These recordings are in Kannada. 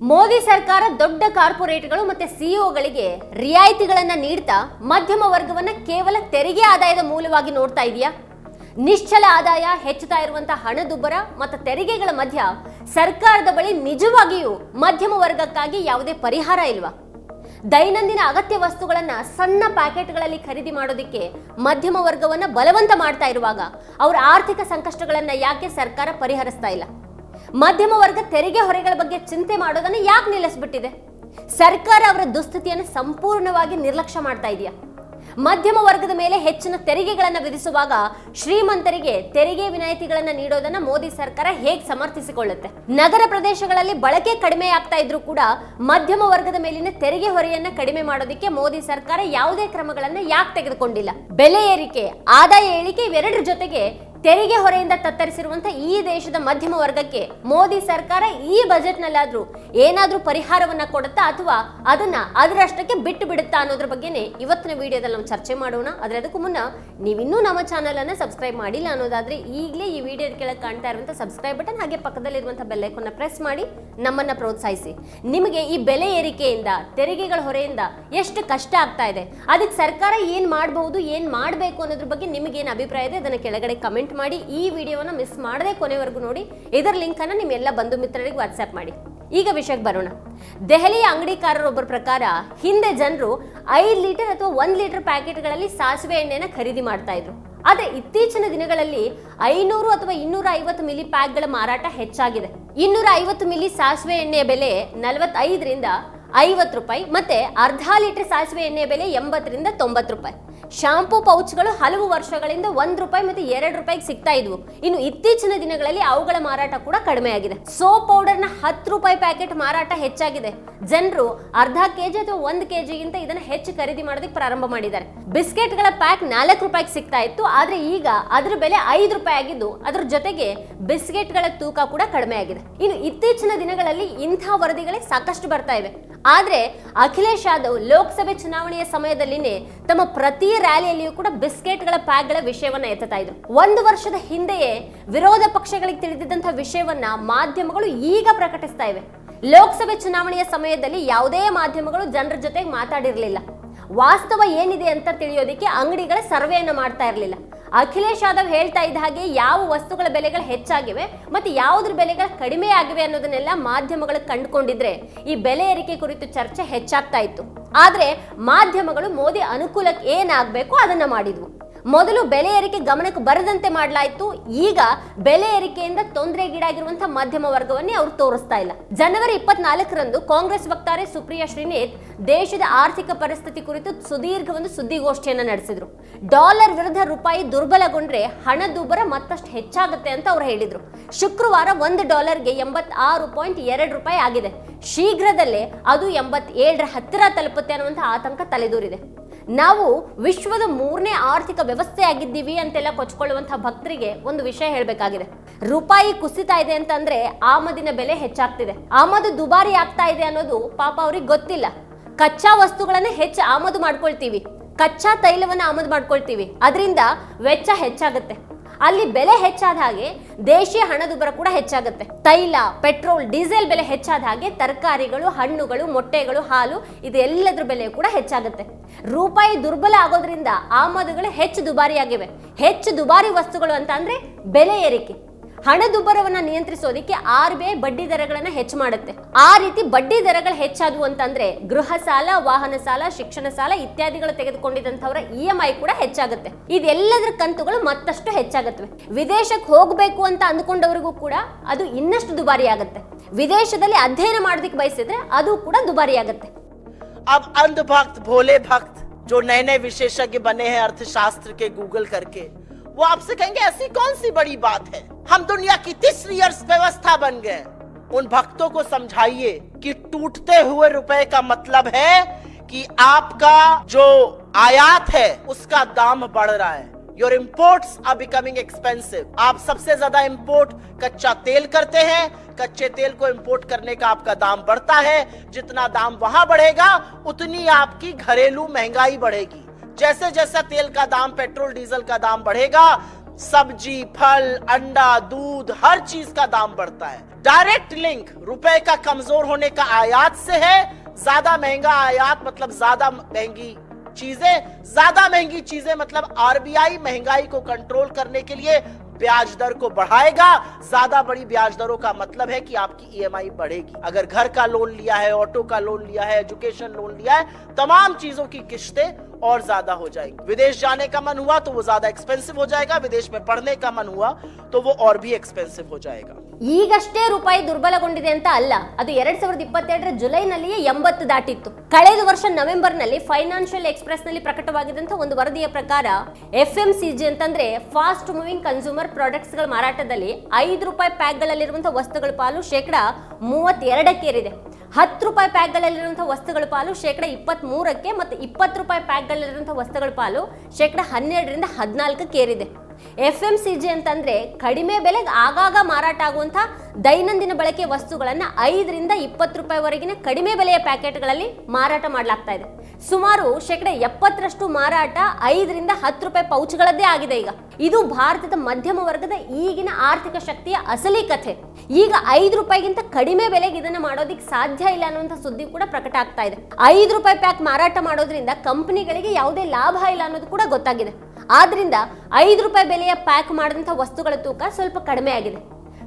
ಮೋದಿ ಸರ್ಕಾರ ದೊಡ್ಡ ಕಾರ್ಪೊರೇಟ್ಗಳು ಮತ್ತೆ ಸಿಇಒಗಳಿಗೆ ರಿಯಾಯಿತಿಗಳನ್ನ ನೀಡ್ತಾ ಮಧ್ಯಮ ವರ್ಗವನ್ನ ಕೇವಲ ತೆರಿಗೆ ಆದಾಯದ ಮೂಲವಾಗಿ ನೋಡ್ತಾ ಇದೆಯಾ? ನಿಶ್ಚಲ ಆದಾಯ ಹೆಚ್ಚುತ್ತಾ ಇರುವಂತಹ ಹಣದುಬ್ಬರ ಮತ್ತು ತೆರಿಗೆಗಳ ಮಧ್ಯ ಸರ್ಕಾರದ ಬಳಿ ನಿಜವಾಗಿಯೂ ಮಧ್ಯಮ ವರ್ಗಕ್ಕಾಗಿ ಯಾವುದೇ ಪರಿಹಾರ ಇಲ್ವಾ? ದೈನಂದಿನ ಅಗತ್ಯ ವಸ್ತುಗಳನ್ನ ಸಣ್ಣ ಪ್ಯಾಕೆಟ್ಗಳಲ್ಲಿ ಖರೀದಿ ಮಾಡೋದಕ್ಕೆ ಮಧ್ಯಮ ವರ್ಗವನ್ನ ಬಲವಂತ ಮಾಡ್ತಾ ಇರುವಾಗ ಅವರ ಆರ್ಥಿಕ ಸಂಕಷ್ಟಗಳನ್ನ ಯಾಕೆ ಸರ್ಕಾರ ಪರಿಹರಿಸ್ತಾ ಇಲ್ಲ? ಮಧ್ಯಮ ವರ್ಗ ತೆರಿಗೆ ಹೊರೆಗಳ ಬಗ್ಗೆ ಚಿಂತೆ ಮಾಡೋದನ್ನ ಯಾಕೆ ನಿಲ್ಲಿಸ್ಬಿಟ್ಟಿದೆ? ಸರ್ಕಾರ ಅವರ ದುಸ್ಥಿತಿಯನ್ನು ಸಂಪೂರ್ಣವಾಗಿ ನಿರ್ಲಕ್ಷ್ಯ ಮಾಡ್ತಾ ಇದೆಯಾ? ಮಧ್ಯಮ ವರ್ಗದ ಮೇಲೆ ಹೆಚ್ಚಿನ ತೆರಿಗೆಗಳನ್ನು ವಿಧಿಸುವಾಗ ಶ್ರೀಮಂತರಿಗೆ ತೆರಿಗೆ ವಿನಾಯಿತಿಗಳನ್ನು ನೀಡೋದನ್ನ ಮೋದಿ ಸರ್ಕಾರ ಹೇಗೆ ಸಮರ್ಥಿಸಿಕೊಳ್ಳುತ್ತೆ? ನಗರ ಪ್ರದೇಶಗಳಲ್ಲಿ ಬಳಕೆ ಕಡಿಮೆ ಆಗ್ತಾ ಇದ್ರೂ ಕೂಡ ಮಧ್ಯಮ ವರ್ಗದ ಮೇಲಿನ ತೆರಿಗೆ ಹೊರೆಯನ್ನ ಕಡಿಮೆ ಮಾಡೋದಕ್ಕೆ ಮೋದಿ ಸರ್ಕಾರ ಯಾವುದೇ ಕ್ರಮಗಳನ್ನ ಯಾಕೆ ತೆಗೆದುಕೊಂಡಿಲ್ಲ? ಬೆಲೆ ಏರಿಕೆ, ಆದಾಯ ಏರಿಕೆ ಇವೆರಡರ ಜೊತೆಗೆ ತೆರಿಗೆ ಹೊರೆಯಿಂದ ತತ್ತರಿಸಿರುವಂತಹ ಈ ದೇಶದ ಮಧ್ಯಮ ವರ್ಗಕ್ಕೆ ಮೋದಿ ಸರ್ಕಾರ ಈ ಬಜೆಟ್ನಲ್ಲಾದ್ರೂ ಏನಾದ್ರೂ ಪರಿಹಾರವನ್ನ ಕೊಡುತ್ತಾ ಅಥವಾ ಅದನ್ನ ಅದರಷ್ಟಕ್ಕೆ ಬಿಟ್ಟು ಬಿಡುತ್ತಾ ಅನ್ನೋದ್ರ ಬಗ್ಗೆನೇ ಇವತ್ತಿನ ವಿಡಿಯೋದಲ್ಲಿ ನಾವು ಚರ್ಚೆ ಮಾಡೋಣ. ಆದ್ರೆ ಅದಕ್ಕೂ ಮುನ್ನ ನೀವಿನ್ನೂ ನಮ್ಮ ಚಾನಲ್ ಅನ್ನ ಸಬ್ಸ್ಕ್ರೈಬ್ ಮಾಡಿಲ್ಲ ಅನ್ನೋದಾದ್ರೆ ಈಗಲೇ ಈ ವಿಡಿಯೋದ ಕೆಳಗೆ ಕಾಣ್ತಾ ಇರುವಂತಹ ಸಬ್ಸ್ಕ್ರೈಬ್ ಬಟನ್ ಹಾಗೆ ಪಕ್ಕದಲ್ಲಿರುವಂತಹ ಬೆಲ್ಲೈಕನ್ನ ಪ್ರೆಸ್ ಮಾಡಿ ನಮ್ಮನ್ನ ಪ್ರೋತ್ಸಾಹಿಸಿ. ನಿಮಗೆ ಈ ಬೆಲೆ ಏರಿಕೆಯಿಂದ, ತೆರಿಗೆಗಳ ಹೊರೆಯಿಂದ ಎಷ್ಟು ಕಷ್ಟ ಆಗ್ತಾ ಇದೆ, ಅದಕ್ಕೆ ಸರ್ಕಾರ ಏನ್ ಮಾಡಬಹುದು, ಏನ್ ಮಾಡಬೇಕು ಅನ್ನೋದ್ರ ಬಗ್ಗೆ ನಿಮಗೇನು ಅಭಿಪ್ರಾಯ ಇದೆ, ಅದನ್ನ ಕೆಳಗಡೆ ಕಮೆಂಟ್ ಮಾಡಿ. ಈ ವಿಡಿಯೋನ ಮಿಸ್ ಮಾಡದೆ ಕೊನೆವರೆಗೂ ನೋಡಿ. ಇದರ ಲಿಂಕ್ ನಿಮ್ಮೆಲ್ಲ ಬಂಧು ಮಿತ್ರರಿಗೆ ವಾಟ್ಸಾಪ್ ಮಾಡಿ. ಈಗ ವಿಷಯಕ್ಕೆ ಬರೋಣ. ದೆಹಲಿಯ ಅಂಗಡಿಕಾರರೊಬ್ಬರ ಪ್ರಕಾರ ಹಿಂದೆ ಜನರು ಐದು ಲೀಟರ್ ಅಥವಾ ಒಂದು ಲೀಟರ್ ಪ್ಯಾಕೆಟ್ಗಳಲ್ಲಿ ಸಾಸಿವೆ ಎಣ್ಣೆನ ಖರೀದಿ ಮಾಡ್ತಾ ಇದ್ರು. ಆದರೆ ಇತ್ತೀಚಿನ ದಿನಗಳಲ್ಲಿ ಐನೂರು ಅಥವಾ ಇನ್ನೂರ ಐವತ್ತು ಮಿಲಿ ಪ್ಯಾಕ್ಗಳ ಮಾರಾಟ ಹೆಚ್ಚಾಗಿದೆ. ಇನ್ನೂರ ಐವತ್ತು ಮಿಲಿ ಸಾಸಿವೆ ಎಣ್ಣೆಯ ಬೆಲೆ ನಲವತ್ತೈದರಿಂದ ಐವತ್ತು ರೂಪಾಯಿ ಮತ್ತೆ ಅರ್ಧ ಲೀಟರ್ ಸಾಸಿವೆ ಎಣ್ಣೆಯ ಬೆಲೆ ಎಂಬತ್ತರಿಂದ ತೊಂಬತ್ತು ರೂಪಾಯಿ. ಶಾಂಪೂ ಪೌಚ್ಗಳು ಹಲವು ವರ್ಷಗಳಿಂದ ಒಂದು ರೂಪಾಯಿ ಮತ್ತೆ ಎರಡು ರೂಪಾಯಿಗೆ ಸಿಗ್ತಾ ಇದ್ವು. ಇನ್ನು ಇತ್ತೀಚಿನ ದಿನಗಳಲ್ಲಿ ಅವುಗಳ ಮಾರಾಟ ಕೂಡ ಕಡಿಮೆ ಆಗಿದೆ ಸೋಪ್ ಪೌಡರ್ನ ಹತ್ತು ರೂಪಾಯಿ ಪ್ಯಾಕೆಟ್ ಮಾರಾಟ ಹೆಚ್ಚಾಗಿದೆ. ಜನರು ಅರ್ಧ ಕೆಜಿ ಅಥವಾ ಒಂದು ಕೆಜಿಗಿಂತ ಇದನ್ನ ಹೆಚ್ಚು ಖರೀದಿ ಮಾಡೋದಕ್ಕೆ ಪ್ರಾರಂಭ ಮಾಡಿದ್ದಾರೆ. ಬಿಸ್ಕೆಟ್ಗಳ ಪ್ಯಾಕ್ ನಾಲ್ಕು ರೂಪಾಯಿಗೆ ಸಿಗ್ತಾ ಇತ್ತು. ಆದರೆ ಈಗ ಅದರ ಬೆಲೆ ಐದು ರೂಪಾಯಿ ಆಗಿದ್ದು, ಅದ್ರ ಜೊತೆಗೆ ಬಿಸ್ಕೆಟ್ಗಳ ತೂಕ ಕೂಡ ಕಡಿಮೆ ಆಗಿದೆ ಇನ್ನು ಇತ್ತೀಚಿನ ದಿನಗಳಲ್ಲಿ ಇಂಥ ವರದಿಗಳೇ ಸಾಕಷ್ಟು ಬರ್ತಾ ಇವೆ. ಆದ್ರೆ ಅಖಿಲೇಶ್ ಯಾದವ್ ಲೋಕಸಭೆ ಚುನಾವಣೆಯ ಸಮಯದಲ್ಲಿನೇ ತಮ್ಮ ಪ್ರತಿ ರ್ಯಾಲಿಯಲ್ಲಿಯೂ ಕೂಡ ಬಿಸ್ಕೆಟ್ಗಳ ಪ್ಯಾಕ್ಗಳ ವಿಷಯವನ್ನ ಎತ್ತುತ್ತಾ ಇದ್ರು. ಒಂದು ವರ್ಷದ ಹಿಂದೆಯೇ ವಿರೋಧ ಪಕ್ಷಗಳಿಗೆ ತಿಳಿದಿದ್ದಂತಹ ವಿಷಯವನ್ನ ಮಾಧ್ಯಮಗಳು ಈಗ ಪ್ರಕಟಿಸ್ತಾ ಇವೆ. ಲೋಕಸಭೆ ಚುನಾವಣೆಯ ಸಮಯದಲ್ಲಿ ಯಾವುದೇ ಮಾಧ್ಯಮಗಳು ಜನರ ಜೊತೆಗೆ ಮಾತಾಡಿರಲಿಲ್ಲ. ವಾಸ್ತವ ಏನಿದೆ ಅಂತ ತಿಳಿಯೋದಕ್ಕೆ ಅಂಗಡಿಗಳ ಸರ್ವೆಯನ್ನು ಮಾಡ್ತಾ ಇರಲಿಲ್ಲ. ಅಖಿಲೇಶ್ ಯಾದವ್ ಹೇಳ್ತಾ ಇದ್ದ ಹಾಗೆ ಯಾವ ವಸ್ತುಗಳ ಬೆಲೆಗಳು ಹೆಚ್ಚಾಗಿವೆ ಮತ್ತೆ ಯಾವುದ್ರ ಬೆಲೆಗಳು ಕಡಿಮೆ ಆಗಿವೆ ಅನ್ನೋದನ್ನೆಲ್ಲ ಮಾಧ್ಯಮಗಳು ಕಂಡುಕೊಂಡಿದ್ರೆ ಈ ಬೆಲೆ ಏರಿಕೆ ಕುರಿತು ಚರ್ಚೆ ಹೆಚ್ಚಾಗ್ತಾ ಇತ್ತು. ಆದ್ರೆ ಮಾಧ್ಯಮಗಳು ಮೋದಿ ಅನುಕೂಲಕ್ಕೆ ಏನಾಗಬೇಕು ಅದನ್ನ ಮಾಡಿದ್ವು. ಮೊದಲು ಬೆಲೆ ಏರಿಕೆ ಗಮನಕ್ಕೆ ಬರದಂತೆ ಮಾಡಲಾಯಿತು. ಈಗ ಬೆಲೆ ಏರಿಕೆಯಿಂದ ತೊಂದರೆಗೀಡಾಗಿರುವಂತಹ ಮಧ್ಯಮ ವರ್ಗವನ್ನೇ ಅವರು ತೋರಿಸ್ತಾ ಇಲ್ಲ. ಜನವರಿ ಇಪ್ಪತ್ನಾಲ್ಕರಂದು ಕಾಂಗ್ರೆಸ್ ವಕ್ತಾರೆ ಸುಪ್ರಿಯಾ ಶ್ರೀನೇತ್ ದೇಶದ ಆರ್ಥಿಕ ಪರಿಸ್ಥಿತಿ ಕುರಿತು ಸುದೀರ್ಘ ಒಂದು ಸುದ್ದಿಗೋಷ್ಠಿಯನ್ನು ನಡೆಸಿದ್ರು. ಡಾಲರ್ ವಿರುದ್ಧ ರೂಪಾಯಿ ದುರ್ಬಲಗೊಂಡ್ರೆ ಹಣದುಬ್ಬರ ಮತ್ತಷ್ಟು ಹೆಚ್ಚಾಗುತ್ತೆ ಅಂತ ಅವ್ರು ಹೇಳಿದ್ರು. ಶುಕ್ರವಾರ ಒಂದು ಡಾಲರ್ಗೆ ಎಂಬತ್ತಾರು ಪಾಯಿಂಟ್ ಎರಡು ರೂಪಾಯಿ ಆಗಿದೆ. ಶೀಘ್ರದಲ್ಲೇ ಅದು ಎಂಬತ್ತೇಳರ ಹತ್ತಿರ ತಲುಪುತ್ತೆ ಅನ್ನುವಂಥ ಆತಂಕ ತಲೆದೂರಿದೆ. ನಾವು ವಿಶ್ವದ ಮೂರನೇ ಆರ್ಥಿಕ ವ್ಯವಸ್ಥೆ ಆಗಿದ್ದೀವಿ ಅಂತೆಲ್ಲ ಕೊಚ್ಕೊಳ್ಳುವಂತಹ ಭಕ್ತರಿಗೆ ಒಂದು ವಿಷಯ ಹೇಳಬೇಕಾಗಿದೆ. ರೂಪಾಯಿ ಕುಸಿತಾ ಇದೆ ಅಂತಂದ್ರೆ ಆಮದಿನ ಬೆಲೆ ಹೆಚ್ಚಾಗ್ತಿದೆ. ಆಮದು ದುಬಾರಿ ಆಗ್ತಾ ಇದೆ ಅನ್ನೋದು ಪಾಪ ಅವ್ರಿಗೆ ಗೊತ್ತಿಲ್ಲ. ಕಚ್ಚಾ ವಸ್ತುಗಳನ್ನ ಹೆಚ್ಚು ಆಮದು ಮಾಡ್ಕೊಳ್ತೀವಿ. ಕಚ್ಚಾ ತೈಲವನ್ನ ಆಮದು ಮಾಡ್ಕೊಳ್ತೀವಿ. ಅದರಿಂದ ವೆಚ್ಚ ಹೆಚ್ಚಾಗುತ್ತೆ. ಅಲ್ಲಿ ಬೆಲೆ ಹೆಚ್ಚಾದ ಹಾಗೆ ದೇಶೀಯ ಹಣದುಬ್ಬರ ಕೂಡ ಹೆಚ್ಚಾಗುತ್ತೆ. ತೈಲ, ಪೆಟ್ರೋಲ್, ಡೀಸೆಲ್ ಬೆಲೆ ಹೆಚ್ಚಾದ ಹಾಗೆ ತರಕಾರಿಗಳು, ಹಣ್ಣುಗಳು, ಮೊಟ್ಟೆಗಳು, ಹಾಲು ಇದೆಲ್ಲದ್ರ ಬೆಲೆ ಕೂಡ ಹೆಚ್ಚಾಗುತ್ತೆ. ರೂಪಾಯಿ ದುರ್ಬಲ ಆಗೋದ್ರಿಂದ ಆಮದುಗಳು ಹೆಚ್ಚು ದುಬಾರಿಯಾಗಿವೆ. ಹೆಚ್ಚು ದುಬಾರಿ ವಸ್ತುಗಳು ಅಂತ ಅಂದ್ರೆ ಬೆಲೆ ಏರಿಕೆ. ಹಣದುಬ್ಬರವನ್ನ ನಿಯಂತ್ರಿಸೋದಕ್ಕೆ ಆರ್ ಬಿ ಐ ಬಡ್ಡಿ ದರಗಳನ್ನ ಹೆಚ್ಚು ಮಾಡುತ್ತೆ ಆ ರೀತಿ ಬಡ್ಡಿ ದರಗಳು ಹೆಚ್ಚಾದವು ಅಂತಂದ್ರೆ ಗೃಹ ಸಾಲ ವಾಹನ ಸಾಲ ಶಿಕ್ಷಣ ಸಾಲ ಇತ್ಯಾದಿಗಳು ತೆಗೆದುಕೊಂಡಿದ್ದಂಥವರ ಇ ಎಂ ಐ ಕೂಡ ಹೆಚ್ಚಾಗುತ್ತೆ ಇದೆಲ್ಲದರ ಕಂತುಗಳು ಮತ್ತಷ್ಟು ಹೆಚ್ಚಾಗುತ್ತವೆ ವಿದೇಶಕ್ಕೆ ಹೋಗಬೇಕು ಅಂತ ಅಂದ್ಕೊಂಡವರಿಗೂ ಕೂಡ ಅದು ಇನ್ನಷ್ಟು ದುಬಾರಿ ಆಗುತ್ತೆ ವಿದೇಶದಲ್ಲಿ ಅಧ್ಯಯನ ಮಾಡೋದಕ್ಕೆ ಬಯಸಿದ್ರೆ ಅದು ಕೂಡ ದುಬಾರಿ ಆಗುತ್ತೆ अब अंधभक्त भोले भक्त जो नए नए विशेषज्ञ बने हैं अर्थशास्त्र के गूगल करके वो आपसे कहेंगे ऐसी कौन सी बड़ी बात है हम दुनिया की तीसरी अर्थव्यवस्था बन गए। उन भक्तों को समझाइए कि टूटते हुए रुपए का मतलब है कि आपका जो आयात है, उसका दाम बढ़ रहा है। Your imports are becoming expensive आप सबसे ज़्यादा इम्पोर्ट कच्चा तेल करते हैं। कच्चे तेल को इम्पोर्ट करने का आपका दाम बढ़ता है। जितना दाम वहाँ बढ़ेगा, उतनी आपकी घरेलू महँगाई बढ़ेगी। जैसे जैसा तेल का दाम, पेट्रोल, डीजल का दाम बढ़ेगा सब्ज़ी, फल, अंडा, दूध, हर चीज़ का दाम बढ़ता है। डायरेक्ट लिंक रुपए का कमज़ोर होने का आयात से है। ज़्यादा महँगा आयात मतलब ज़्यादा महँगी चीज़ें। ज़्यादा महँगी चीज़ें मतलब आरबीआई महँगाई को कंट्रोल करने के लिए ब्याज दर को बढ़ाएगा। ज़्यादा बड़ी ब्याज दरों का मतलब है कि आपकी ईएमआई बढ़ेगी। अगर घर का लोन लिया है ऑटो का लोन लिया है एजुकेशन लोन लिया है, तमाम चीज़ों की किस्तें और ज़्यादा हो जाएगी। विदेश जाने का मन हुआ तो वो ज़्यादा एक्सपेंसिव हो जाएगा। विदेश में पढ़ने का मन हुआ तो वो और भी एक्सपेंसिव हो जाएगा। ಈಗಷ್ಟೇ ರೂಪಾಯಿ ದುರ್ಬಲಗೊಂಡಿದೆ ಅಂತ ಅಲ್ಲ, ಅದು ಎರಡ್ ಸಾವಿರದ ಇಪ್ಪತ್ತೆರಡರ ಜುಲೈನಲ್ಲಿಯೇ ಎಂಬತ್ತು ದಾಟಿತ್ತು. ಕಳೆದ ವರ್ಷ ನವೆಂಬರ್ನಲ್ಲಿ ಫೈನಾನ್ಷಿಯಲ್ ಎಕ್ಸ್ಪ್ರೆಸ್ನಲ್ಲಿ ಪ್ರಕಟವಾಗಿದ್ದಂತಹ ಒಂದು ವರದಿಯ ಪ್ರಕಾರ ಎಫ್ ಎಂ ಸಿ ಜಿ ಅಂತಂದ್ರೆ ಫಾಸ್ಟ್ ಮೂವಿಂಗ್ ಕನ್ಸ್ಯೂಮರ್ ಪ್ರಾಡಕ್ಟ್ಸ್ಗಳ ಮಾರಾಟದಲ್ಲಿ ಐದು ರೂಪಾಯಿ ಪ್ಯಾಕ್ಗಳಲ್ಲಿರುವಂತಹ ವಸ್ತುಗಳ ಪಾಲು ಶೇಕಡ ಮೂವತ್ತೆರಡಕ್ಕೇರಿದೆ. ಹತ್ತು ರೂಪಾಯಿ ಪ್ಯಾಕ್ಗಳಲ್ಲಿರುವಂತಹ ವಸ್ತುಗಳ ಪಾಲು ಶೇಕಡ ಇಪ್ಪತ್ತ್ ಮೂರಕ್ಕೆ ಮತ್ತು ಇಪ್ಪತ್ತು ರೂಪಾಯಿ ಪ್ಯಾಕ್ಗಳಲ್ಲಿರುವಂತಹ ವಸ್ತುಗಳ ಪಾಲು ಶೇಕಡ ಹನ್ನೆರಡರಿಂದ ಹದಿನಾಲ್ಕಕ್ಕೇರಿದೆ. ಎಫ್ ಎಂ ಸಿ ಜಿ ಅಂತಂದ್ರೆ ಕಡಿಮೆ ಬೆಲೆಗೆ ಆಗಾಗ ಮಾರಾಟ ಆಗುವಂಥ ದೈನಂದಿನ ಬಳಕೆ ವಸ್ತುಗಳನ್ನು ಐದರಿಂದ ಇಪ್ಪತ್ತು ರೂಪಾಯಿವರೆಗಿನ ಕಡಿಮೆ ಬೆಲೆಯ ಪ್ಯಾಕೆಟ್ಗಳಲ್ಲಿ ಮಾರಾಟ ಮಾಡಲಾಗ್ತಾ ಇದೆ. ಸುಮಾರು ಶೇಕಡ ಎಪ್ಪತ್ತರಷ್ಟು ಮಾರಾಟ ಐದರಿಂದ ಹತ್ತು ರೂಪಾಯಿ ಪೌಚ್ಗಳದ್ದೇ ಆಗಿದೆ ಈಗ. ಇದು ಭಾರತದ ಮಧ್ಯಮ ವರ್ಗದ ಈಗಿನ ಆರ್ಥಿಕ ಶಕ್ತಿಯ ಅಸಲಿ ಕಥೆ. ಈಗ ಐದು ರೂಪಾಯಿಗಿಂತ ಕಡಿಮೆ ಬೆಲೆಗೆ ಇದನ್ನ ಮಾಡೋದಿಕ್ಕೆ ಸಾಧ್ಯ ಇಲ್ಲ ಅನ್ನುವಂಥ ಸುದ್ದಿ ಕೂಡ ಪ್ರಕಟ ಆಗ್ತಾ ಇದೆ. ಐದು ರೂಪಾಯಿ ಪ್ಯಾಕ್ ಮಾರಾಟ ಮಾಡೋದ್ರಿಂದ ಕಂಪನಿಗಳಿಗೆ ಯಾವುದೇ ಲಾಭ ಇಲ್ಲ ಅನ್ನೋದು ಕೂಡ ಗೊತ್ತಾಗಿದೆ. ಆದ್ರಿಂದ ಐದು ರೂಪಾಯಿ ಬೆಲೆಯ ಪ್ಯಾಕ್ ಮಾಡಿದಂಥ ವಸ್ತುಗಳ ತೂಕ ಸ್ವಲ್ಪ ಕಡಿಮೆ ಆಗಿದೆ.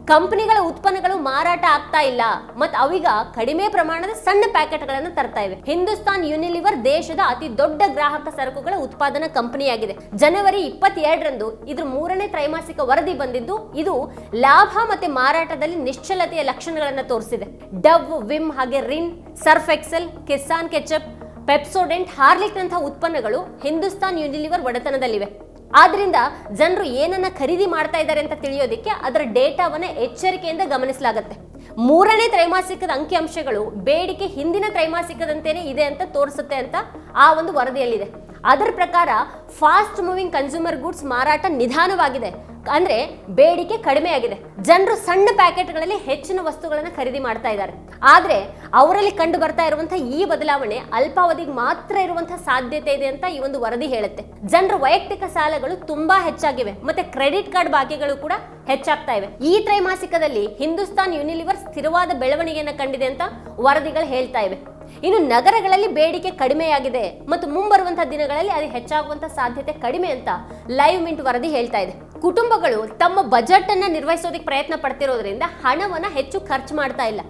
ಕಂಪನಿಗಳ ಉತ್ಪನ್ನಗಳು ಮಾರಾಟ ಆಗ್ತಾ ಇಲ್ಲ, ಮತ್ತು ಅವೀಗ ಕಡಿಮೆ ಪ್ರಮಾಣದ ಸಣ್ಣ ಪ್ಯಾಕೆಟ್ಗಳನ್ನು ತರ್ತಾ ಇವೆ. ಹಿಂದೂಸ್ತಾನ್ ಯೂನಿಲಿವರ್ ದೇಶದ ಅತಿ ದೊಡ್ಡ ಗ್ರಾಹಕ ಸರಕುಗಳ ಉತ್ಪಾದನಾ ಕಂಪನಿಯಾಗಿದೆ. ಜನವರಿ ಇಪ್ಪತ್ತೆರಡರಂದು ಇದ್ರ ಮೂರನೇ ತ್ರೈಮಾಸಿಕ ವರದಿ ಬಂದಿದ್ದು, ಇದು ಲಾಭ ಮತ್ತೆ ಮಾರಾಟದಲ್ಲಿ ನಿಶ್ಚಲತೆಯ ಲಕ್ಷಣಗಳನ್ನು ತೋರಿಸಿದೆ. ಡವ್, ವಿಮ್ ಹಾಗೆ Rin, Surf Excel Kissan ketchup Pepsodent Horlicks ನಂತಹ ಉತ್ಪನ್ನಗಳು ಹಿಂದೂಸ್ತಾನ್ ಯೂನಿಲಿವರ್ ಒಡೆತನದಲ್ಲಿವೆ. ಆದ್ರಿಂದ ಜನರು ಏನನ್ನ ಖರೀದಿ ಮಾಡ್ತಾ ಇದ್ದಾರೆ ಅಂತ ತಿಳಿಯೋದಕ್ಕೆ ಅದರ ಡೇಟಾವನ್ನ ಎಚ್ಚರಿಕೆಯಿಂದ ಗಮನಿಸಲಾಗುತ್ತೆ. ಮೂರನೇ ತ್ರೈಮಾಸಿಕದ ಅಂಕಿಅಂಶಗಳು ಬೇಡಿಕೆ ಹಿಂದಿನ ತ್ರೈಮಾಸಿಕದಂತೆಯೇ ಇದೆ ಅಂತ ತೋರಿಸುತ್ತೆ ಅಂತ ಆ ಒಂದು ವರದಿಯಲ್ಲಿದೆ. ಅದರ ಪ್ರಕಾರ ಫಾಸ್ಟ್ ಮೂವಿಂಗ್ ಕನ್ಸ್ಯೂಮರ್ ಗುಡ್ಸ್ ಮಾರಾಟ ನಿಧಾನವಾಗಿದೆ. ಅಂದ್ರೆ ಬೇಡಿಕೆ ಕಡಿಮೆ ಆಗಿದೆ. ಜನರು ಸಣ್ಣ ಪ್ಯಾಕೆಟ್ಗಳಲ್ಲಿ ಹೆಚ್ಚಿನ ವಸ್ತುಗಳನ್ನು ಖರೀದಿ ಮಾಡ್ತಾ ಇದ್ದಾರೆ. ಆದ್ರೆ ಅವರಲ್ಲಿ ಕಂಡು ಬರ್ತಾ ಇರುವಂತಹ ಈ ಬದಲಾವಣೆ ಅಲ್ಪಾವಧಿಗೆ ಮಾತ್ರ ಇರುವಂತಹ ಸಾಧ್ಯತೆ ಇದೆ ಅಂತ ಈ ಒಂದು ವರದಿ ಹೇಳುತ್ತೆ. ಜನರ ವೈಯಕ್ತಿಕ ಸಾಲಗಳು ತುಂಬಾ ಹೆಚ್ಚಾಗಿವೆ. ಮತ್ತೆ ಕ್ರೆಡಿಟ್ ಕಾರ್ಡ್ ಬಾಕಿಗಳು ಕೂಡ ಹೆಚ್ಚಾಗ್ತಾ ಇವೆ. ಈ ತ್ರೈಮಾಸಿಕದಲ್ಲಿ ಹಿಂದೂಸ್ತಾನ್ ಯೂನಿಲಿವರ್ ಸ್ಥಿರವಾದ ಬೆಳವಣಿಗೆಯನ್ನು ಕಂಡಿದೆ ಅಂತ ವರದಿಗಳು ಹೇಳ್ತಾ ಇವೆ. ಇನ್ನು ನಗರಗಳಲ್ಲಿ ಬೇಡಿಕೆ ಕಡಿಮೆಯಾಗಿದೆ ಮತ್ತು ಮುಂಬರುವಂತಹ ದಿನಗಳಲ್ಲಿ ಅದು ಹೆಚ್ಚಾಗುವಂತಹ ಸಾಧ್ಯತೆ ಕಡಿಮೆ ಅಂತ ಲೈವ್ ಮಿಂಟ್ ವರದಿ ಹೇಳ್ತಾ ಇದೆ. ಕುಟುಂಬಗಳು ತಮ್ಮ ಬಜೆಟ್ ಅನ್ನ ನಿರ್ವಹಿಸೋದಕ್ಕೆ ಪ್ರಯತ್ನ ಪಡ್ತಿರೋದ್ರಿಂದ ಹಣವನ್ನ ಹೆಚ್ಚು ಖರ್ಚು ಮಾಡ್ತಾ ಇಲ್ಲ.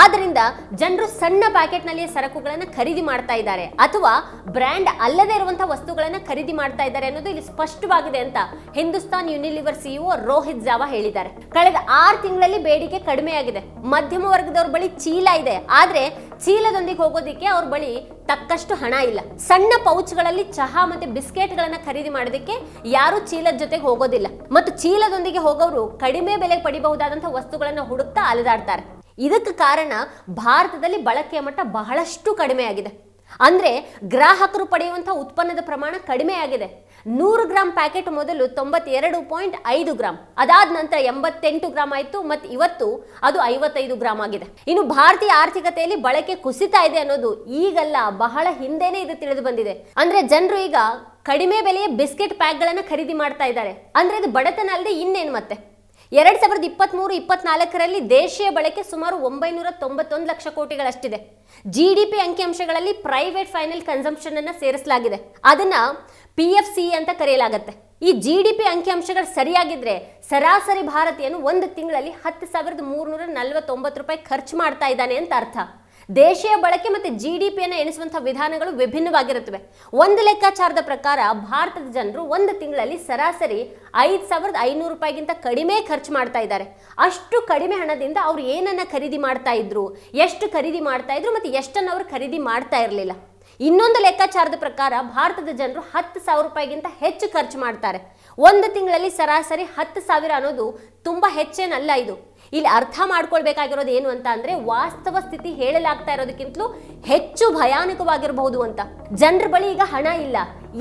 ಆದ್ರಿಂದ ಜನರು ಸಣ್ಣ ಪ್ಯಾಕೆಟ್ನಲ್ಲಿ ಸರಕುಗಳನ್ನು ಖರೀದಿ ಮಾಡ್ತಾ ಇದ್ದಾರೆ. ಅಥವಾ ಬ್ರ್ಯಾಂಡ್ ಅಲ್ಲದೆ ಇರುವಂತಹ ವಸ್ತುಗಳನ್ನು ಖರೀದಿ ಮಾಡ್ತಾ ಇದ್ದಾರೆ ಅನ್ನೋದು ಇಲ್ಲಿ ಸ್ಪಷ್ಟವಾಗಿದೆ ಅಂತ ಹಿಂದೂಸ್ತಾನ್ ಯೂನಿಲಿವರ್ ಸಿಇಒ ರೋಹಿತ್ ಜಾವಾ ಹೇಳಿದ್ದಾರೆ. ಕಳೆದ ಆರು ತಿಂಗಳಲ್ಲಿ ಬೇಡಿಕೆ ಕಡಿಮೆಯಾಗಿದೆ. ಮಧ್ಯಮ ವರ್ಗದವ್ರ ಬಳಿ ಚೀಲ ಇದೆ. ಆದ್ರೆ ಚೀಲದೊಂದಿಗೆ ಹೋಗೋದಿಕ್ಕೆ ಅವ್ರ ಬಳಿ ತಕ್ಕಷ್ಟು ಹಣ ಇಲ್ಲ. ಸಣ್ಣ ಪೌಚ್ಗಳಲ್ಲಿ ಚಹಾ ಮತ್ತೆ ಬಿಸ್ಕೆಟ್ಗಳನ್ನ ಖರೀದಿ ಮಾಡೋದಕ್ಕೆ ಯಾರು ಚೀಲದ ಜೊತೆಗೆ ಹೋಗೋದಿಲ್ಲ. ಮತ್ತು ಚೀಲದೊಂದಿಗೆ ಹೋಗೋರು ಕಡಿಮೆ ಬೆಲೆಗೆ ಪಡಿಬಹುದಾದಂತಹ ವಸ್ತುಗಳನ್ನ ಹುಡುಕ್ತಾ ಅಲೆದಾಡ್ತಾರೆ. ಇದಕ್ಕೆ ಕಾರಣ ಭಾರತದಲ್ಲಿ ಬಳಕೆಯ ಮಟ್ಟ ಬಹಳಷ್ಟು ಕಡಿಮೆ ಆಗಿದೆ ಅಂದ್ರೆ ಗ್ರಾಹಕರು ಪಡೆಯುವಂಥ ಉತ್ಪನ್ನದ ಪ್ರಮಾಣ ಕಡಿಮೆ ಆಗಿದೆ. ನೂರು ಗ್ರಾಂ ಪ್ಯಾಕೆಟ್ ಮೊದಲು ತೊಂಬತ್ತೆರಡು ಪಾಯಿಂಟ್ ಐದು ಗ್ರಾಮ್ ಅದಾದ ನಂತರ ಎಂಬತ್ತೆಂಟು ಗ್ರಾಮ್ ಆಯಿತು, ಮತ್ತು ಇವತ್ತು ಅದು ಐವತ್ತೈದು ಗ್ರಾಮ್ ಆಗಿದೆ. ಇನ್ನು ಭಾರತೀಯ ಆರ್ಥಿಕತೆಯಲ್ಲಿ ಬಳಕೆ ಕುಸಿತಾ ಇದೆ ಅನ್ನೋದು ಈಗಲ್ಲ, ಬಹಳ ಹಿಂದೆನೇ ಇದು ತಿಳಿದು ಬಂದಿದೆ. ಅಂದರೆ ಜನರು ಈಗ ಕಡಿಮೆ ಬೆಲೆಯ ಬಿಸ್ಕೆಟ್ ಪ್ಯಾಕ್ಗಳನ್ನು ಖರೀದಿ ಮಾಡ್ತಾ ಇದ್ದಾರೆ. ಅಂದ್ರೆ ಇದು ಬಡತನ ಅಲ್ಲದೆ ಇನ್ನೇನು ಮತ್ತೆ? ಎರಡ್ ಸಾವಿರದ ಇಪ್ಪತ್ಮೂರು ಇಪ್ಪತ್ನಾಲ್ಕರಲ್ಲಿ ದೇಶೀಯ ಬಳಕೆ ಸುಮಾರು ಒಂಬೈನೂರ ತೊಂಬತ್ತೊಂದು ಲಕ್ಷ ಕೋಟಿಗಳಷ್ಟಿದೆ. ಜಿ ಡಿ ಪಿ ಅಂಕಿಅಂಶಗಳಲ್ಲಿ ಪ್ರೈವೇಟ್ ಫೈನಲ್ ಕನ್ಸಂಪ್ಷನ್ ಅನ್ನ ಸೇರಿಸಲಾಗಿದೆ. ಅದನ್ನ ಪಿ ಎಫ್ ಸಿ ಅಂತ ಕರೆಯಲಾಗುತ್ತೆ. ಈ ಜಿ ಡಿ ಪಿ ಅಂಕಿಅಂಶಗಳು ಸರಿಯಾಗಿದ್ರೆ ಸರಾಸರಿ ಭಾರತೀಯನು ಒಂದು ತಿಂಗಳಲ್ಲಿ ಹತ್ತು ಸಾವಿರದ ಮೂರುನೂರ ನಲವತ್ತೊಂಬತ್ತು ರೂಪಾಯಿ ಖರ್ಚು ಮಾಡ್ತಾ ಇದ್ದಾನೆ ಅಂತ ಅರ್ಥ. ದೇಶೀಯ ಬಳಕೆ ಮತ್ತು ಜಿ ಡಿ ಪಿಯನ್ನು ಎಣಿಸುವಂಥ ವಿಧಾನಗಳು ವಿಭಿನ್ನವಾಗಿರುತ್ತವೆ. ಒಂದು ಲೆಕ್ಕಾಚಾರದ ಪ್ರಕಾರ ಭಾರತದ ಜನರು ಒಂದು ತಿಂಗಳಲ್ಲಿ ಸರಾಸರಿ ಐದು ಸಾವಿರದ ಐನೂರು ರೂಪಾಯಿಗಿಂತ ಕಡಿಮೆ ಖರ್ಚು ಮಾಡ್ತಾ ಇದ್ದಾರೆ. ಅಷ್ಟು ಕಡಿಮೆ ಹಣದಿಂದ ಅವ್ರು ಏನನ್ನ ಖರೀದಿ ಮಾಡ್ತಾ ಇದ್ರು, ಎಷ್ಟು ಖರೀದಿ ಮಾಡ್ತಾ ಇದ್ರು ಮತ್ತು ಎಷ್ಟನ್ನು ಅವರು ಖರೀದಿ ಮಾಡ್ತಾ ಇರಲಿಲ್ಲ. ಇನ್ನೊಂದು ಲೆಕ್ಕಾಚಾರದ ಪ್ರಕಾರ ಭಾರತದ ಜನರು ಹತ್ತು ಸಾವಿರ ರೂಪಾಯಿಗಿಂತ ಹೆಚ್ಚು ಖರ್ಚು ಮಾಡ್ತಾರೆ. ಒಂದು ತಿಂಗಳಲ್ಲಿ ಸರಾಸರಿ ಹತ್ತು ಸಾವಿರ ಅನ್ನೋದು ತುಂಬಾ ಹೆಚ್ಚೇನಲ್ಲ ಇದು. ಇಲ್ಲಿ ಅರ್ಥ ಮಾಡ್ಕೊಳ್ಬೇಕಾಗಿರೋದು ಏನು ಅಂತ ಅಂದ್ರೆ ವಾಸ್ತವ ಸ್ಥಿತಿ ಹೇಳಲಾಗ್ತಾ ಇರೋದಕ್ಕಿಂತಲೂ ಹೆಚ್ಚು ಭಯಾನಕವಾಗಿರಬಹುದು ಅಂತ. ಜನರ ಬಳಿ ಈಗ ಹಣ ಇಲ್ಲ.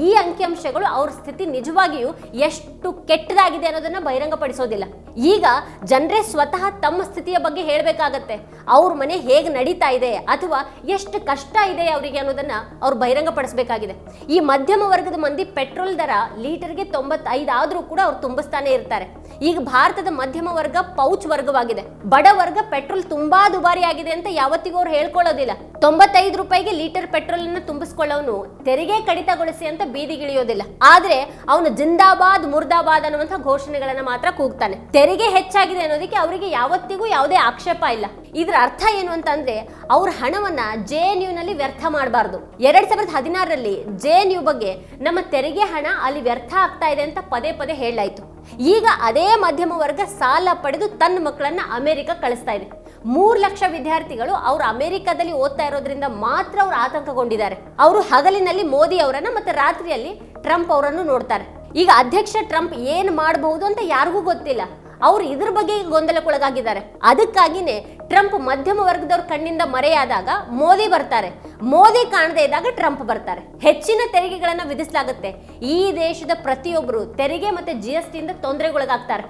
ಈ ಅಂಕಿಅಂಶಗಳು ಅವ್ರ ಸ್ಥಿತಿ ನಿಜವಾಗಿಯೂ ಎಷ್ಟು ಕೆಟ್ಟದಾಗಿದೆ ಅನ್ನೋದನ್ನ ಬಹಿರಂಗಪಡಿಸೋದಿಲ್ಲ. ಈಗ ಜನರೇ ಸ್ವತಃ ತಮ್ಮ ಸ್ಥಿತಿಯ ಬಗ್ಗೆ ಹೇಳಬೇಕಾಗತ್ತೆ. ಅವ್ರ ಮನೆ ಹೇಗೆ ನಡೀತಾ ಇದೆ ಅಥವಾ ಎಷ್ಟು ಕಷ್ಟ ಇದೆ ಅವರಿಗೆ ಅನ್ನೋದನ್ನ ಅವ್ರು ಬಹಿರಂಗಪಡಿಸಬೇಕಾಗಿದೆ. ಈ ಮಧ್ಯಮ ವರ್ಗದ ಮಂದಿ ಪೆಟ್ರೋಲ್ ದರ ಲೀಟರ್ಗೆ ತೊಂಬತ್ತೈದು ಆದರೂ ಕೂಡ ಅವ್ರು ತುಂಬಿಸ್ತಾನೆ ಇರ್ತಾರೆ. ಈಗ ಭಾರತದ ಮಧ್ಯಮ ವರ್ಗ ಪೌಚ್ ವರ್ಗವಾಗಿದೆ. ಬಡ ವರ್ಗ ಪೆಟ್ರೋಲ್ ತುಂಬಾ ದುಬಾರಿ ಆಗಿದೆ ಅಂತ ಯಾವತ್ತಿಗೂ ಅವ್ರು ಹೇಳ್ಕೊಳ್ಳೋದಿಲ್ಲ. ತೊಂಬತ್ತೈದು ರೂಪಾಯಿಗೆ ಲೀಟರ್ ಪೆಟ್ರೋಲ್ ಅನ್ನು ತುಂಬಿಸ್ಕೊಳ್ಳೋನು ತೆರಿಗೆ ಕಡಿತಗೊಳಿಸಿ ಅಂತ ಬೀದಿಗಿಳಿಯೋದಿಲ್ಲ. ಆದ್ರೆ ಅವನು ಜಿಂದಾಬಾದ್ ಮುರ್ದಾಬಾದ್ ಅನ್ನುವಂಥ ಘೋಷಣೆಗಳನ್ನ ಮಾತ್ರ ಕೂಗ್ತಾನೆ. ತೆರಿಗೆ ಹೆಚ್ಚಾಗಿದೆ ಅನ್ನೋದಕ್ಕೆ ಅವರಿಗೆ ಯಾವತ್ತಿಗೂ ಯಾವುದೇ ಆಕ್ಷೇಪ ಇಲ್ಲ. ಇದರ ಅರ್ಥ ಏನು ಅಂತಂದ್ರೆ ಅವ್ರ ಹಣವನ್ನ ಜೆ ಎನ್ನಲ್ಲಿ ವ್ಯರ್ಥ ಮಾಡಬಾರ್ದು. ಎರಡ್ ಸಾವಿರದ ಹದಿನಾರರಲ್ಲಿ ಜೆ ಎನ್ ಯು ಬಗ್ಗೆ ನಮ್ಮ ತೆರಿಗೆ ಹಣ ಅಲ್ಲಿ ವ್ಯರ್ಥ ಆಗ್ತಾ ಇದೆ ಅಂತ ಪದೇ ಪದೇ ಹೇಳಲಾಯ್ತು. ಈಗ ಅದೇ ಮಧ್ಯಮ ವರ್ಗ ಸಾಲ ಪಡೆದು ತನ್ನ ಮಕ್ಕಳನ್ನ ಅಮೆರಿಕ ಕಳಿಸ್ತಾ ಇದೆ. ಮೂರ್ ಲಕ್ಷ ವಿದ್ಯಾರ್ಥಿಗಳು ಅವರು ಅಮೆರಿಕದಲ್ಲಿ ಓದ್ತಾ ಇರೋದ್ರಿಂದ ಮಾತ್ರ ಅವರು ಆತಂಕಗೊಂಡಿದ್ದಾರೆ. ಅವರು ಹಗಲಿನಲ್ಲಿ ಮೋದಿ ಅವರನ್ನ ಮತ್ತೆ ರಾತ್ರಿಯಲ್ಲಿ ಟ್ರಂಪ್ ಅವರನ್ನು ನೋಡ್ತಾರೆ. ಈಗ ಅಧ್ಯಕ್ಷ ಟ್ರಂಪ್ ಏನ್ ಮಾಡಬಹುದು ಅಂತ ಯಾರಿಗೂ ಗೊತ್ತಿಲ್ಲ. ಅವ್ರು ಇದ್ರ ಬಗ್ಗೆ ಗೊಂದಲಕ್ಕೊಳಗಾಗಿದ್ದಾರೆ. ಅದಕ್ಕಾಗಿನೇ ಟ್ರಂಪ್ ಮಧ್ಯಮ ವರ್ಗದವ್ರ ಕಣ್ಣಿಂದ ಮರೆಯಾದಾಗ ಮೋದಿ ಬರ್ತಾರೆ. ಮೋದಿ ಕಾಣದೇ ಇದ್ದಾಗ ಟ್ರಂಪ್ ಬರ್ತಾರೆ. ಹೆಚ್ಚಿನ ತೆರಿಗೆಗಳನ್ನ ವಿಧಿಸಲಾಗುತ್ತೆ. ಈ ದೇಶದ ಪ್ರತಿಯೊಬ್ಬರು ತೆರಿಗೆ ಮತ್ತೆ ಜಿ ಎಸ್ ಟಿಯಿಂದ ತೊಂದರೆಗೊಳಗಾಗ್ತಾರೆ.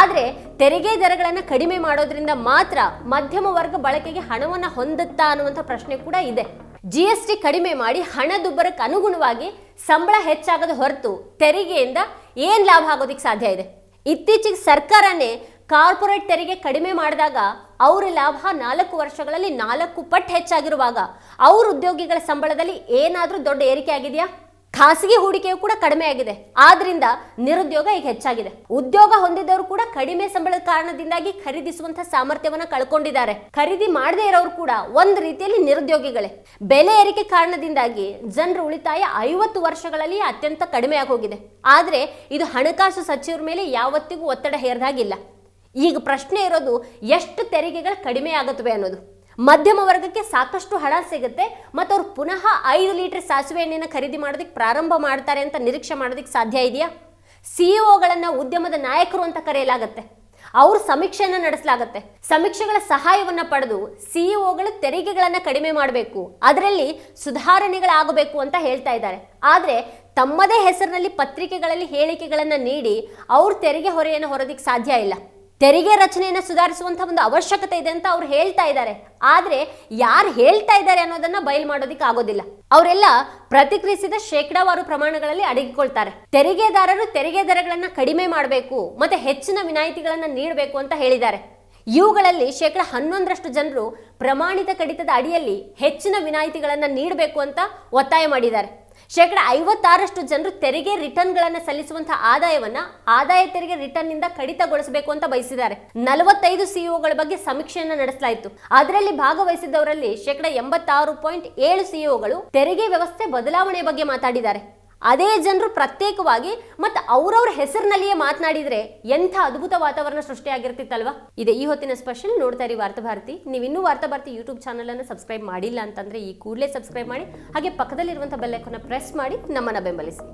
ಆದ್ರೆ ತೆರಿಗೆ ದರಗಳನ್ನ ಕಡಿಮೆ ಮಾಡೋದ್ರಿಂದ ಮಾತ್ರ ಮಧ್ಯಮ ವರ್ಗ ಬಳಕೆಗೆ ಹಣವನ್ನ ಹೊಂದುತ್ತಾ ಅನ್ನುವಂಥ ಪ್ರಶ್ನೆ ಕೂಡ ಇದೆ. ಜಿ ಎಸ್ ಟಿ ಕಡಿಮೆ ಮಾಡಿ ಹಣದುಬ್ಬರಕ್ಕೆ ಅನುಗುಣವಾಗಿ ಸಂಬಳ ಹೆಚ್ಚಾಗದ ಹೊರತು ತೆರಿಗೆಯಿಂದ ಏನ್ ಲಾಭ ಆಗೋದಿಕ್ ಸಾಧ್ಯ ಇದೆ? ಇತ್ತೀಚೆಗೆ ಸರ್ಕಾರನೇ ಕಾರ್ಪೊರೇಟ್ ತೆರಿಗೆ ಕಡಿಮೆ ಮಾಡಿದಾಗ ಅವರ ಲಾಭ ನಾಲ್ಕು ವರ್ಷಗಳಲ್ಲಿ ನಾಲ್ಕು ಪಟ್ಟು ಹೆಚ್ಚಾಗಿರುವಾಗ ಅವ್ರ ಉದ್ಯೋಗಿಗಳ ಸಂಬಳದಲ್ಲಿ ಏನಾದರೂ ದೊಡ್ಡ ಏರಿಕೆ ಆಗಿದೆಯಾ? ಖಾಸಗಿ ಹೂಡಿಕೆಯು ಕೂಡ ಕಡಿಮೆ ಆಗಿದೆ. ಆದ್ರಿಂದ ನಿರುದ್ಯೋಗ ಈಗ ಹೆಚ್ಚಾಗಿದೆ. ಉದ್ಯೋಗ ಹೊಂದಿದವರು ಕೂಡ ಕಡಿಮೆ ಸಂಬಳದ ಕಾರಣದಿಂದಾಗಿ ಖರೀದಿಸುವಂತ ಸಾಮರ್ಥ್ಯವನ್ನ ಕಳ್ಕೊಂಡಿದ್ದಾರೆ. ಖರೀದಿ ಮಾಡದೇ ಇರೋರು ಕೂಡ ಒಂದು ರೀತಿಯಲ್ಲಿ ನಿರುದ್ಯೋಗಿಗಳೇ. ಬೆಲೆ ಏರಿಕೆ ಕಾರಣದಿಂದಾಗಿ ಜನರ ಉಳಿತಾಯ ಐವತ್ತು ವರ್ಷಗಳಲ್ಲಿ ಅತ್ಯಂತ ಕಡಿಮೆ ಆಗೋಗಿದೆ. ಆದ್ರೆ ಇದು ಹಣಕಾಸು ಸಚಿವರ ಮೇಲೆ ಯಾವತ್ತಿಗೂ ಒತ್ತಡ ಹೇರದಾಗಿಲ್ಲ. ಈಗ ಪ್ರಶ್ನೆ ಇರೋದು, ಎಷ್ಟು ತೆರಿಗೆಗಳು ಕಡಿಮೆ ಆಗುತ್ತವೆ ಅನ್ನೋದು. ಮಧ್ಯಮ ವರ್ಗಕ್ಕೆ ಸಾಕಷ್ಟು ಹಣ ಸಿಗುತ್ತೆ ಮತ್ತು ಅವ್ರು ಪುನಃ ಐದು ಲೀಟರ್ ಸಾಸಿವೆ ಎಣ್ಣೆನ ಖರೀದಿ ಮಾಡೋದಕ್ಕೆ ಪ್ರಾರಂಭ ಮಾಡ್ತಾರೆ ಅಂತ ನಿರೀಕ್ಷೆ ಮಾಡೋದಕ್ಕೆ ಸಾಧ್ಯ ಇದೆಯಾ? ಸಿಇಒಗಳನ್ನ ಉದ್ಯಮದ ನಾಯಕರು ಅಂತ ಕರೆಯಲಾಗುತ್ತೆ. ಅವರು ಸಮೀಕ್ಷೆಯನ್ನ ನಡೆಸಲಾಗುತ್ತೆ. ಸಮೀಕ್ಷೆಗಳ ಸಹಾಯವನ್ನ ಪಡೆದು ಸಿಇಒಗಳು ತೆರಿಗೆಗಳನ್ನು ಕಡಿಮೆ ಮಾಡಬೇಕು. ಅದರಲ್ಲಿ ಸುಧಾರಣೆಗಳಾಗಬೇಕು ಅಂತ ಹೇಳ್ತಾ ಇದ್ದಾರೆ. ಆದರೆ ತಮ್ಮದೇ ಹೆಸರಿನಲ್ಲಿ ಪತ್ರಿಕೆಗಳಲ್ಲಿ ಹೇಳಿಕೆಗಳನ್ನು ನೀಡಿ ಅವ್ರ ತೆರಿಗೆ ಹೊರೆಯನ್ನು ಹೊರೋದಿಕ್ಕೆ ಸಾಧ್ಯ ಇಲ್ಲ. ತೆರಿಗೆ ರಚನೆಯನ್ನು ಸುಧಾರಿಸುವಂತ ಒಂದು ಅವಶ್ಯಕತೆ ಇದೆ ಅಂತ ಅವ್ರು ಹೇಳ್ತಾ ಇದ್ದಾರೆ. ಆದ್ರೆ ಯಾರು ಹೇಳ್ತಾ ಇದ್ದಾರೆ ಅನ್ನೋದನ್ನ ಬಯಲು ಮಾಡೋದಿಕ್ಕೆ ಆಗೋದಿಲ್ಲ. ಅವರೆಲ್ಲ ಪ್ರತಿಕ್ರಿಯಿಸಿದ ಶೇಕಡಾವಾರು ಪ್ರಮಾಣಗಳಲ್ಲಿ ಅಡಗಿಕೊಳ್ತಾರೆ. ತೆರಿಗೆದಾರರು ತೆರಿಗೆ ದರಗಳನ್ನ ಕಡಿಮೆ ಮಾಡಬೇಕು ಮತ್ತೆ ಹೆಚ್ಚಿನ ವಿನಾಯಿತಿಗಳನ್ನ ನೀಡಬೇಕು ಅಂತ ಹೇಳಿದ್ದಾರೆ. ಇವುಗಳಲ್ಲಿ ಶೇಕಡ ಹನ್ನೊಂದರಷ್ಟು ಜನರು ಪ್ರಮಾಣಿತ ಕಡಿತದ ಅಡಿಯಲ್ಲಿ ಹೆಚ್ಚಿನ ವಿನಾಯಿತಿಗಳನ್ನ ನೀಡಬೇಕು ಅಂತ ಒತ್ತಾಯ ಮಾಡಿದ್ದಾರೆ. ಶೇಕಡ ಐವತ್ತಾರಷ್ಟು ಜನರು ತೆರಿಗೆ ರಿಟರ್ನ್ಗಳನ್ನು ಸಲ್ಲಿಸುವಂತಹ ಆದಾಯವನ್ನ ಆದಾಯ ತೆರಿಗೆ ರಿಟರ್ನ್ನಿಂದ ಕಡಿತಗೊಳಿಸಬೇಕು ಅಂತ ಬಯಸಿದ್ದಾರೆ. ನಲವತ್ತೈದು ಸಿಇಒಗಳ ಬಗ್ಗೆ ಸಮೀಕ್ಷೆಯನ್ನ ನಡೆಸಲಾಯಿತು. ಅದರಲ್ಲಿ ಭಾಗವಹಿಸಿದವರಲ್ಲಿ ಶೇಕಡ ಎಂಬತ್ತಾರು ಪಾಯಿಂಟ್ ಏಳು ಸಿಇಒಗಳು ತೆರಿಗೆ ವ್ಯವಸ್ಥೆ ಬದಲಾವಣೆ ಬಗ್ಗೆ ಮಾತಾಡಿದ್ದಾರೆ. ಅದೇ ಜನರು ಪ್ರತ್ಯೇಕವಾಗಿ ಮತ್ತು ಅವರವ್ರ ಹೆಸರಿನಲ್ಲಿಯೇ ಮಾತನಾಡಿದ್ರೆ ಎಂಥ ಅದ್ಭುತ ವಾತಾವರಣ ಸೃಷ್ಟಿಯಾಗಿರ್ತಿತ್ತಲ್ವಾ? ಇದೆ ಈ ಹೊತ್ತಿನ ಸ್ಪೆಷಲ್ ನೋಡ್ತಾ ಇರಿ ವಾರ್ತಾ ಭಾರತಿ. ನೀವು ಇನ್ನೂ ವಾರ್ತಾ ಭಾರತಿ ಯೂಟ್ಯೂಬ್ ಚಾನಲ್ ಅನ್ನು ಸಬ್ಸ್ಕ್ರೈಬ್ ಮಾಡಿಲ್ಲ ಅಂತಂದ್ರೆ ಈ ಕೂಡಲೇ ಸಬ್ಸ್ಕ್ರೈಬ್ ಮಾಡಿ, ಹಾಗೆ ಪಕ್ಕದಲ್ಲಿರುವಂಥ ಬೆಲ್ಲೈಕನ್ನ ಪ್ರೆಸ್ ಮಾಡಿ, ನಮ್ಮನ್ನ ಬೆಂಬಲಿಸಿ.